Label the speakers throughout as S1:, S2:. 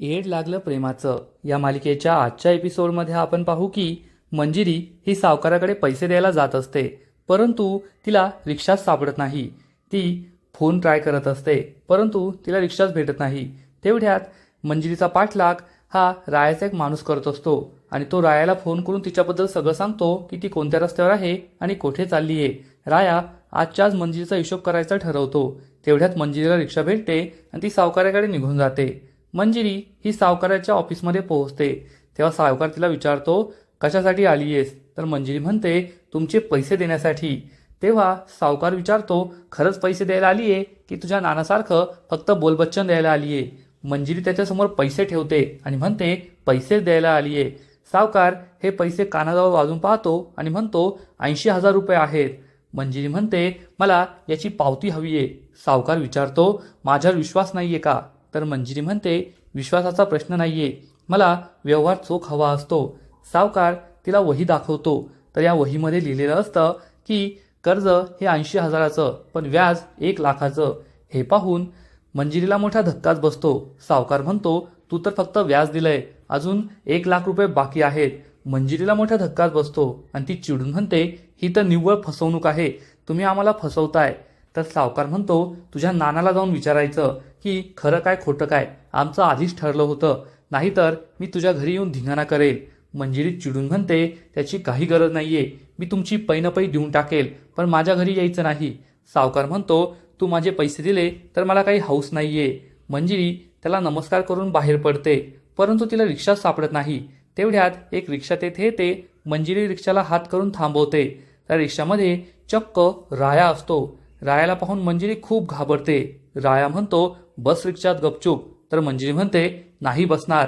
S1: Add लागलं प्रेमाचं. या मालिकेच्या आजच्या एपिसोडमध्ये आपण पाहू की मंजिरी ही सावकाराकडे पैसे द्यायला जात असते परंतु तिला रिक्षाच सापडत नाही. ती फोन ट्राय करत असते परंतु तिला रिक्षाच भेटत नाही. तेवढ्यात मंजिरीचा पाठलाग हा रायाचा एक माणूस करत असतो आणि तो रायाला फोन करून तिच्याबद्दल सगळं सांगतो की ती कोणत्या रस्त्यावर आहे आणि कुठे चालली आहे राया आजच्याच मंजिरीचा हिशोब करायचा ठरवतो. तेवढ्यात मंजिरीला रिक्षा भेटते आणि ती सावकाराकडे निघून जाते. मंजिरी ही सावकाराच्या ऑफिसमध्ये पोहोचते. तेव्हा सावकार तिला विचारतो कशासाठी आली आहेस? तर मंजिरी म्हणते तुमचे पैसे देण्यासाठी. तेव्हा सावकार विचारतो खरंच पैसे द्यायला आली आहे की तुझ्या नानासारखं फक्त बोलबच्चन द्यायला आली आहे? मंजिरी त्याच्यासमोर पैसे ठेवते आणि म्हणते पैसे द्यायला आली आहे. सावकार हे पैसे कानाजवळ वाजून पाहतो आणि म्हणतो ऐंशी हजार रुपये आहेत. मंजिरी म्हणते मला याची पावती हवी आहे. सावकार विचारतो माझ्यावर विश्वास नाही आहे का? तर मंजिरी म्हणते विश्वासाचा प्रश्न नाही आहे मला व्यवहार चोख हवा असतो. सावकार तिला वही दाखवतो. तर या वहीमध्ये लिहिलेलं असतं की कर्ज हे ऐंशी हजाराचं पण व्याज एक लाखाचं. हे पाहून मंजिरीला मोठा धक्काच बसतो. सावकार म्हणतो तू तर फक्त व्याज दिलंय. अजून एक लाख रुपये बाकी आहेत. मंजिरीला मोठा धक्काच बसतो आणि ती चिडून म्हणते ही तर निव्वळ फसवणूक आहे. तुम्ही आम्हाला फसवताय. तर सावकार म्हणतो तुझ्या नानाला जाऊन विचारायचं. की खरं काय खोटं काय? आमचं आधीच ठरलं होतं. नाहीतर मी तुझ्या घरी येऊन धिंगाणा करेल. मंजिरी चिडून म्हणते त्याची काही गरज नाहीये. मी तुमची पैनपै देऊन टाकेल पण माझ्या घरी यायचं नाही. सावकार म्हणतो तू माझे पैसे दिले तर मला काही हौस नाहीये. मंजिरी त्याला नमस्कार करून बाहेर पडते परंतु तिला रिक्षा सापडत नाही. तेवढ्यात एक रिक्षा तेथे येते. मंजिरी रिक्षाला हात करून थांबवते. त्या रिक्षामध्ये चक्क राया असतो. रायाला पाहून मंजिरी खूप घाबरते. राया म्हणतो बस रिक्षात गपचूप. तर मंजिरी म्हणते नाही बसणार.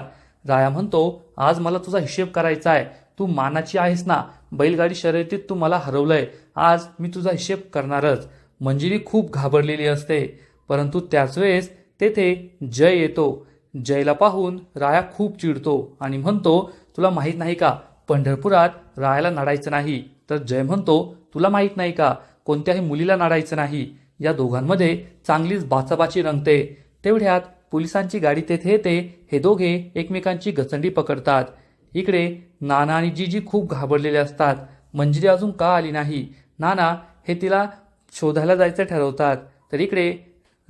S1: राया म्हणतो आज मला तुझा हिशेब करायचा आहे. तू मानाची आहेस ना. बैलगाडी शर्यतीत तू मला हरवलंय. आज मी तुझा हिशेब करणारच. मंजिरी खूप घाबरलेली असते. परंतु त्याच वेळेस तेथे जय येतो. जयला पाहून राया खूप चिडतो आणि म्हणतो तुला माहीत नाही का पंढरपुरात रायाला नडायचं नाही. तर जय म्हणतो तुला माहीत नाही का कोणत्याही मुलीला नाडायचं नाही. या दोघांमध्ये चांगलीच बाचाबाची रंगते. तेवढ्यात पोलिसांची गाडी तेथे येते. हे दोघे एकमेकांची गचंडी पकडतात. इकडे नाना आणि जीजी खूप घाबरलेले असतात. मंजिरी अजून का आली नाही? नाना हे तिला शोधायला जायचं ठरवतात. तर इकडे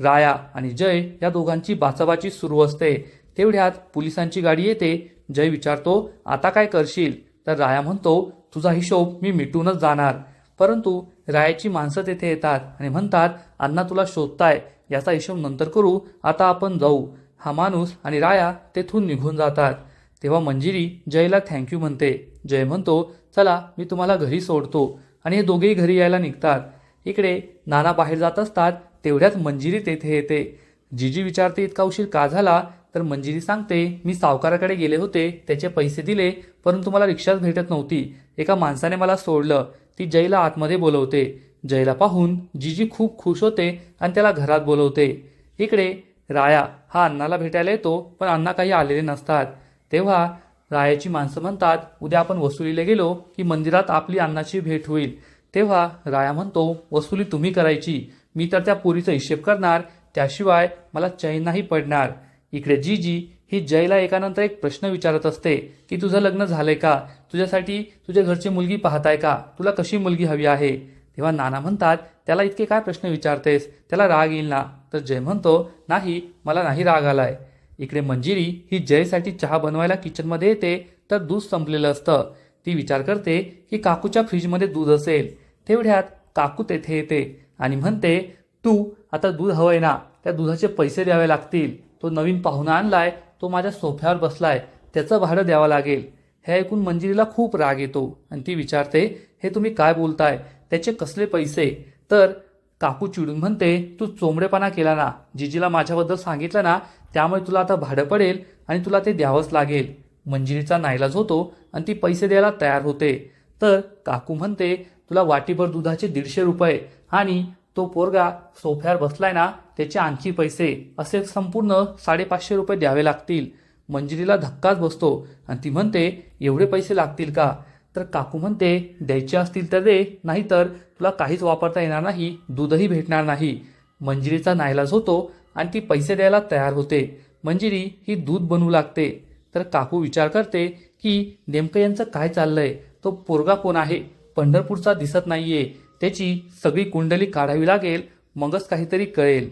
S1: राया आणि जय या दोघांची बाचाबाची सुरू असते. तेवढ्यात पोलिसांची गाडी येते. जय विचारतो आता काय करशील? तर राया म्हणतो तुझा हिशोब मी मिटूनच जाणार. परंतु रायाची माणसं तेथे येतात आणि म्हणतात अण्णा तुला शोधताय याचा हिशोब नंतर करू आता आपण जाऊ. हा माणूस आणि राया तेथून निघून जातात. तेव्हा मंजिरी जयला थँक्यू म्हणते. जय म्हणतो चला मी तुम्हाला घरी सोडतो. आणि हे दोघेही घरी यायला निघतात. इकडे नाना बाहेर जात असतात तेवढ्यात मंजिरी तेथे येते. जीजी विचारते इतका उशीर का झाला? तर मंजिरी सांगते मी सावकाराकडे गेले होते त्याचे पैसे दिले परंतु मला रिक्षाच भेटत नव्हती. एका माणसाने मला सोडलं. ती जयला आतमध्ये बोलवते. जयला पाहून जीजी खूप खुश होते आणि त्याला घरात बोलवते. इकडे राया हा अण्णाला भेटायला येतो पण अण्णा काही आलेले नसतात. तेव्हा रायाची माणसं म्हणतात उद्या आपण वसुलीला गेलो की मंदिरात आपली अण्णाची भेट होईल. तेव्हा राया म्हणतो वसुली तुम्ही करायची. मी तर त्या पुरीचा हिशेब करणार. त्याशिवाय मला चैन नाही पडणार. इकडे जीजी ही जयला एकानंतर एक प्रश्न विचारत असते की तुझं लग्न झालंय का? तुझ्यासाठी तुझ्या घरची मुलगी पाहताय का? तुला कशी मुलगी हवी आहे? तेव्हा नाना म्हणतात त्याला इतके काय प्रश्न विचारतेस? त्याला राग येईल ना? तर जय म्हणतो नाही मला नाही राग आलाय. इकडे मंजिरी ही जयसाठी चहा बनवायला किचनमध्ये येते तर दूध संपलेलं असतं. ती विचार करते की काकूच्या फ्रीजमध्ये दूध असेल. तेवढ्यात काकू तेथे येते आणि म्हणते तू आता दूध हवंय ना त्या दुधाचे पैसे द्यावे लागतील. तो नवीन पाहुणा आणलाय तो माझ्या सोफ्यावर बसलाय त्याचं भाडं द्यावं लागेल. हे ऐकून मंजिरीला खूप राग येतो आणि ती विचारते हे तुम्ही काय बोलताय? त्याचे कसले पैसे? तर काकू चिडून म्हणते तू चोंबडेपणा केला ना. जिजीला माझ्याबद्दल सांगितलं ना त्यामुळे तुला आता भाडं पडेल आणि तुला ते द्यावंच लागेल. मंजिरीचा नाईलाज होतो आणि ती पैसे द्यायला तयार होते. तर काकू म्हणते तुला वाटीभर दुधाचे दीडशे रुपये आणि तो पोरगा सोफ्यावर बसलाय ना त्याचे आणखी पैसे असे संपूर्ण साडेपाचशे रुपये द्यावे लागतील. मंजिरीला धक्काच बसतो आणि ती म्हणते एवढे पैसे लागतील का? तर काकू म्हणते द्यायचे असतील तर दे नाहीतर तुला काहीच वापरता येणार नाही दूधही भेटणार नाही. मंजिरीचा नाईलाज होतो आणि ती पैसे द्यायला तयार होते. मंजिरी ही दूध बनवू लागते. तर काकू विचार करते की नेमकं यांचं काय चाललंय? तो पोरगा कोण आहे? पंढरपूरचा दिसत नाहीये. त्याची सगळी कुंडली काढावी लागेल मगच काहीतरी कळेल.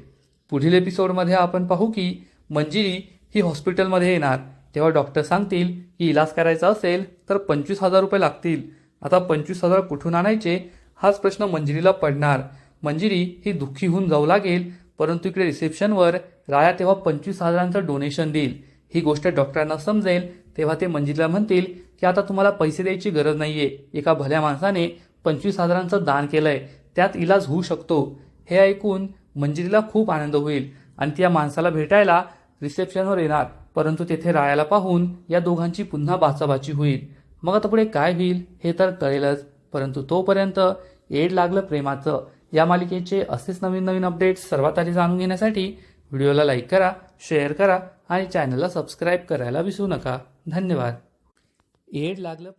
S1: पुढील एपिसोडमध्ये आपण पाहू की मंजिरी ही हॉस्पिटलमध्ये येणार. तेव्हा डॉक्टर सांगतील की इलाज करायचा असेल तर पंचवीस हजार रुपये लागतील. आता पंचवीस हजार कुठून आणायचे? हाच प्रश्न मंजिरीला पडणार. मंजिरी ही दुःखी होऊन जाऊ लागेल परंतु इकडे रिसेप्शनवर राया तेव्हा पंचवीस हजारांचं डोनेशन देईल. ही गोष्ट डॉक्टरांना समजेल तेव्हा ते मंजिरीला म्हणतील की आता तुम्हाला पैसे द्यायची गरज नाहीये. एका भल्या माणसाने पंचवीस हजारांचं दान केलं आहे त्यात इलाज होऊ शकतो. हे ऐकून मंजिरीला खूप आनंद होईल आणि ती या माणसाला भेटायला रिसेप्शनवर येणार. परंतु तेथे रायाला पाहून या दोघांची पुन्हा बाचाबाची होईल. मग आता पुढे काय होईल हे तर कळेलच. परंतु तोपर्यंत एड लागलं प्रेमाचं. या मालिकेचे असेच नवीन नवीन अपडेट्स सर्वात आधी जाणून घेण्यासाठी व्हिडिओला लाईक करा शेअर करा आणि चॅनलला सबस्क्राईब करायला विसरू नका. धन्यवाद. एड लागलं